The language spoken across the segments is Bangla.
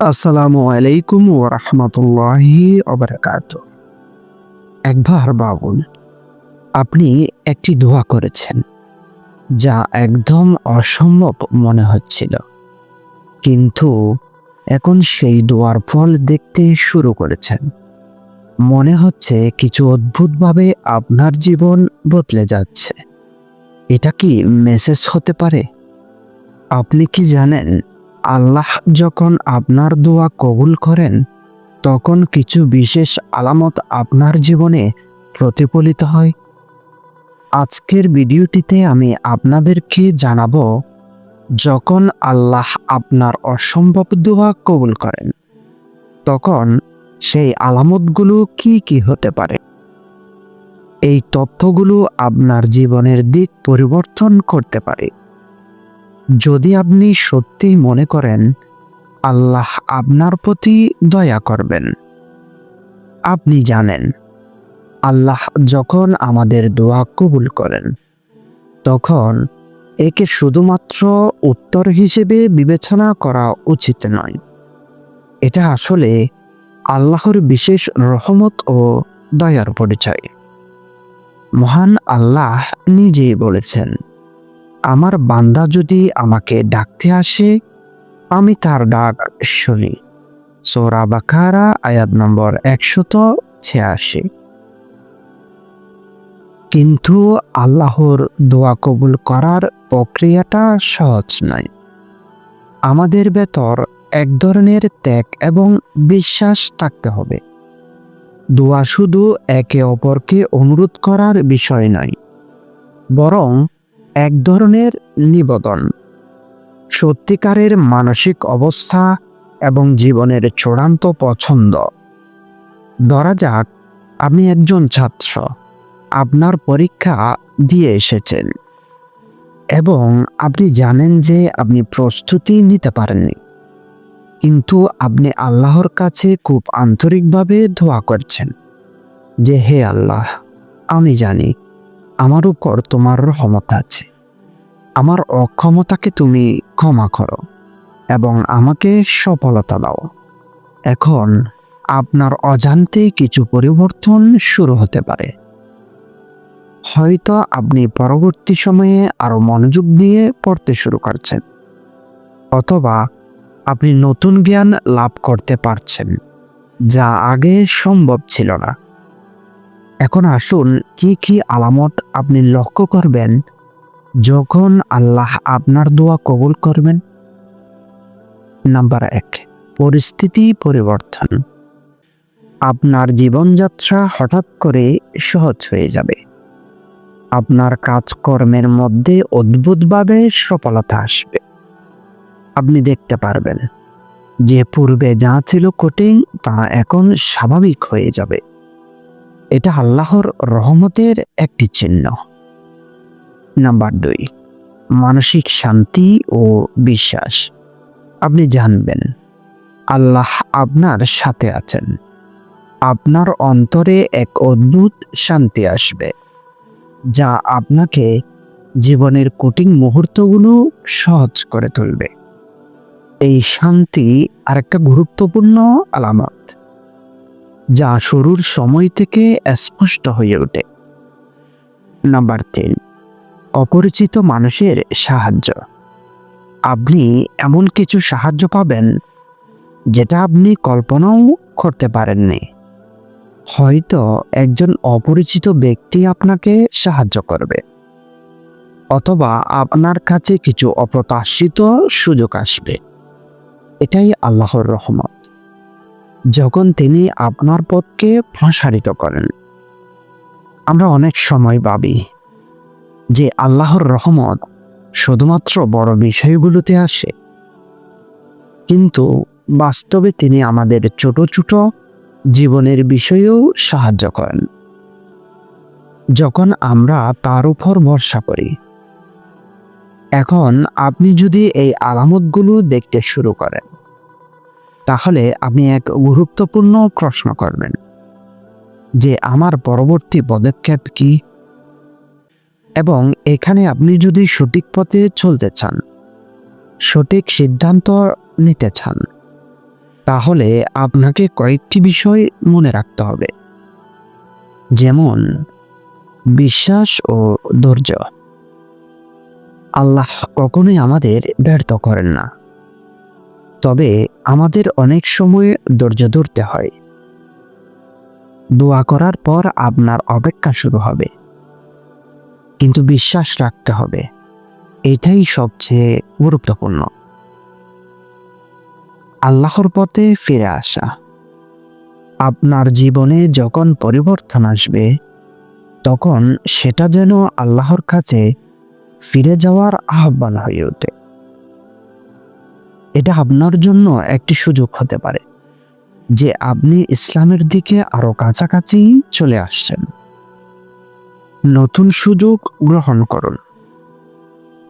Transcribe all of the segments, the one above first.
আসসালামু আলাইকুম ওরহমতুল্লাহি অবরাকাত একবার বাবুল আপনি একটি দোয়া করেছেন, যা একদম অসম্ভব মনে হচ্ছিল। কিন্তু এখন সেই দোয়ার ফল দেখতে শুরু করেছেন। মনে হচ্ছে কিছু অদ্ভুতভাবে আপনার জীবন বদলে যাচ্ছে। এটা কি মেসেজ হতে পারে? আপনি কি জানেন আল্লাহ যখন আপনার দোয়া কবুল করেন, তখন কিছু বিশেষ আলামত আপনার জীবনে প্রতিফলিত হয়। আজকের ভিডিওটিতে আমি আপনাদেরকে জানাব, যখন আল্লাহ আপনার অসম্ভব দোয়া কবুল করেন, তখন সেই আলামতগুলো কি কি হতে পারে? এই তথ্যগুলো আপনার জীবনের দিক পরিবর্তন করতে পারে। যদি আপনি সত্যি মনে করেন, আল্লাহ আপনার প্রতি দয়া করবেন। আপনি জানেন, আল্লাহ যখন আমাদের দোয়া কবুল করেন, তখন একে শুধুমাত্র উত্তর হিসেবে বিবেচনা করা উচিত নয়। এটা আসলে আল্লাহর বিশেষ রহমত ও দয়ার পরিচয়। মহান আল্লাহ নিজেই বলেছেন আমার বান্দা যদি আমাকে ডাকতে আসে, আমি তার ডাক শুনি। সোরা বাকারা, আয়াত নম্বর একশত ছিয়াশি। কিন্তু আল্লাহর দোয়া কবুল করার প্রক্রিয়াটা সহজ নয়। আমাদের ভেতর এক ধরনের ত্যাগ এবং বিশ্বাস থাকতে হবে। দোয়া শুধু একে অপরকে অনুরোধ করার বিষয় নয়, বরং এক ধরনের নিবেদন। সত্যিকারের মানসিক অবস্থা এবং জীবনের চূড়ান্ত পছন্দ। ধরা যাক আপনি একজন ছাত্র। আপনার পরীক্ষা দিয়ে এসেছেন। এবং আপনি জানেন যে আপনি প্রস্তুতি নিতে পারেননি। কিন্তু আপনি আল্লাহর কাছে খুব আন্তরিকভাবে দোয়া করছেন যে, হে আল্লাহ, আমি জানি আমার উপর তোমার ক্ষমতা আছে। আমার অক্ষমতাকে তুমি ক্ষমা করো এবং আমাকে সফলতা দাও। এখন আপনার অজান্তে কিছু পরিবর্তন শুরু হতে পারে। হয়তো আপনি পরবর্তী সময়ে আরও মনোযোগ দিয়ে পড়তে শুরু করছেন অথবা আপনি নতুন জ্ঞান লাভ করতে পারছেন, যা আগে সম্ভব ছিল না। এখন আসুন, কি কি আলামত আপনি লক্ষ্য করবেন যখন আল্লাহ আপনার দোয়া কবুল করবেন? নাম্বার এক, পরিস্থিতি পরিবর্তন। আপনার জীবনযাত্রা হঠাৎ করে সহজ হয়ে যাবে। আপনার কাজকর্মের মধ্যে অদ্ভুতভাবে সফলতা আসবে। আপনি দেখতে পারবেন, যে পূর্বে যা ছিল কঠিন তা এখন স্বাভাবিক হয়ে যাবে। এটা আল্লাহর রহমতের একটি চিহ্ন। নাম্বার দুই, মানসিক শান্তি ও বিশ্বাস। আপনি জানবেন, আল্লাহ আপনার সাথে আছেন। আপনার অন্তরে এক অদ্ভুত শান্তি আসবে, যা আপনাকে জীবনের কঠিন মুহূর্তগুলো সহজ করে তুলবে। এই শান্তি আরেকটা গুরুত্বপূর্ণ আলামত। যা শুরুর সময় থেকে স্পষ্ট হয়ে ওঠে। নাম্বার তিন, অপরিচিত মানুষের সাহায্য। আপনি এমন কিছু সাহায্য পাবেন যেটা আপনি কল্পনাও করতে পারেননি। হয়তো একজন অপরিচিত ব্যক্তি আপনাকে সাহায্য করবে, অথবা আপনার কাছে কিছু অপ্রত্যাশিত সুযোগ আসবে। এটাই আল্লাহর রহমত। যখন তিনি আপনার পথকে প্রসারিত করেন, আমরা অনেক সময় ভাবি যে আল্লাহর রহমত শুধুমাত্র বড় বিষয়গুলোতে আসে। কিন্তু বাস্তবে তিনি আমাদের ছোট ছোট জীবনের বিষয়েও সাহায্য করেন। যখন আমরা তার উপর ভরসা করি, এখন আপনি যদি এই আলামতগুলো দেখতে শুরু করেন তাহলে আপনি এক গুরুত্বপূর্ণ প্রশ্ন করবেন। যে আমার পরবর্তী পদক্ষেপ কি? এবং এখানে আপনি যদি সঠিক পথে চলতে চান, সঠিক সিদ্ধান্ত নিতে চান, তাহলে আপনাকে কয়েকটি বিষয় মনে রাখতে হবে। যেমন, বিশ্বাস ও ধৈর্য। আল্লাহ কখনোই আমাদের ব্যর্থ করেন না। তবে আমাদের অনেক সময় ধৈর্য ধরতে হয়। দোয়া করার পর আপনার অপেক্ষা শুরু হবে। কিন্তু বিশ্বাস রাখতে হবে। এটাই সবচেয়ে গুরুত্বপূর্ণ। আল্লাহর পথে ফিরে আসা। আপনার জীবনে যখন পরিবর্তন আসবে, তখন সেটা যেন আল্লাহর কাছে ফিরে যাওয়ার আহ্বান হয়ে ওঠে। এটা আপনার জন্য একটি সুযোগ হতে পারে যে আপনি ইসলামের দিকে আরও কাছাকাছি চলে আসছেন। নতুন সুযোগ গ্রহণ করুন।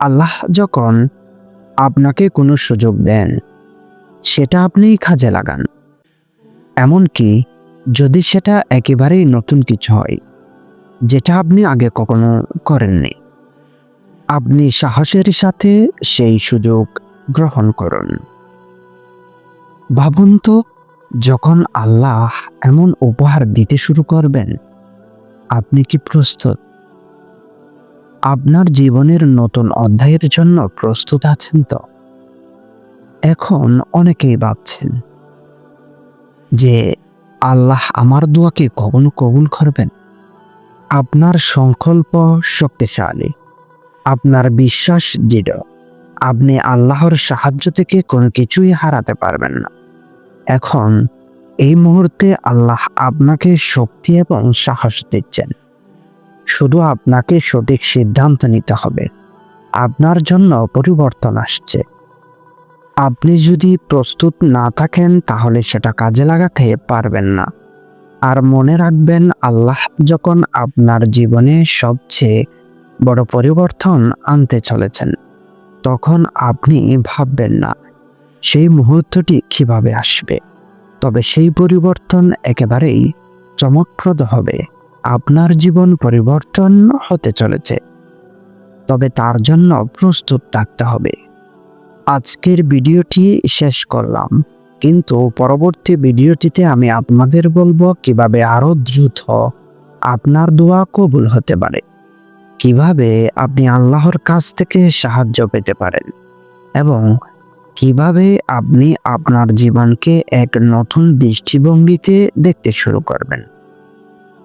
আল্লাহ যখন আপনাকে কোনো সুযোগ দেন, সেটা আপনি কাজে লাগান। এমনকি যদি সেটা একেবারেই নতুন কিছু হয়, যেটা আপনি আগে কখনো করেননি, আপনি সাহসের সাথে সেই সুযোগ গ্রহণ করুন। ভাবুন তো, যখন আল্লাহ এমন উপহার দিতে শুরু করবেন, আপনি কি প্রস্তুত? আপনার জীবনের নতুন অধ্যায়ের জন্য প্রস্তুত আছেন তো? এখন অনেকেই ভাবছেন যে আল্লাহ আমার দোয়াকে কখনো কবুল করবেন। আপনার সংকল্প শক্তিশালী, আপনার বিশ্বাস দৃঢ়। আপনি আল্লাহর সাহায্য থেকে কোনো কিছুই হারাতে পারবেন না। এখন এই মুহূর্তে আল্লাহ আপনাকে শক্তি এবং সাহস দিচ্ছেন। শুধু আপনাকে সঠিক সিদ্ধান্ত নিতে হবে। আপনার জন্য পরিবর্তন আসছে। আপনি যদি প্রস্তুত না থাকেন, তাহলে সেটা কাজে লাগাতে পারবেন না। আর মনে রাখবেন, আল্লাহ যখন আপনার জীবনে সবচেয়ে বড় পরিবর্তন আনতে চলেছেন। তখন আপনি ভাববেন না, সেই মুহূর্তটি কীভাবে আসবে? তবে সেই পরিবর্তন একেবারেই চমকপ্রদ হবে। আপনার জীবন পরিবর্তন হতে চলেছে। তবে তার জন্য প্রস্তুত থাকতে হবে। আজকের ভিডিওটি শেষ করলাম, কিন্তু পরবর্তী ভিডিওটিতে আমি আপনাদের বলব কীভাবে আরও দ্রুত আপনার দোয়া কবুল হতে পারে। কীভাবে আপনি আল্লাহর কাছ থেকে সাহায্য পেতে পারেন এবং কীভাবে আপনি আপনার জীবনকে এক নতুন দৃষ্টিভঙ্গিতে দেখতে শুরু করবেন।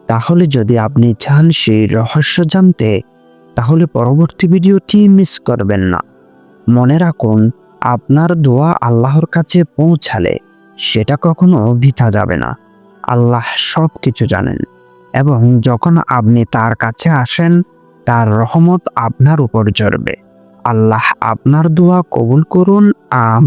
তাহলে যদি আপনি চান সেই রহস্য জানতে, তাহলে পরবর্তী ভিডিওটি মিস করবেন না। মনে রাখুন, আপনার দোয়া আল্লাহর কাছে পৌঁছালে সেটা কখনো বৃথা যাবে না। আল্লাহ সব কিছু জানেন এবং যখন আপনি তার কাছে আসেন তার রহমত আপনার উপর ঝরবে আল্লাহ আপনার দোয়া কবুল করুন আম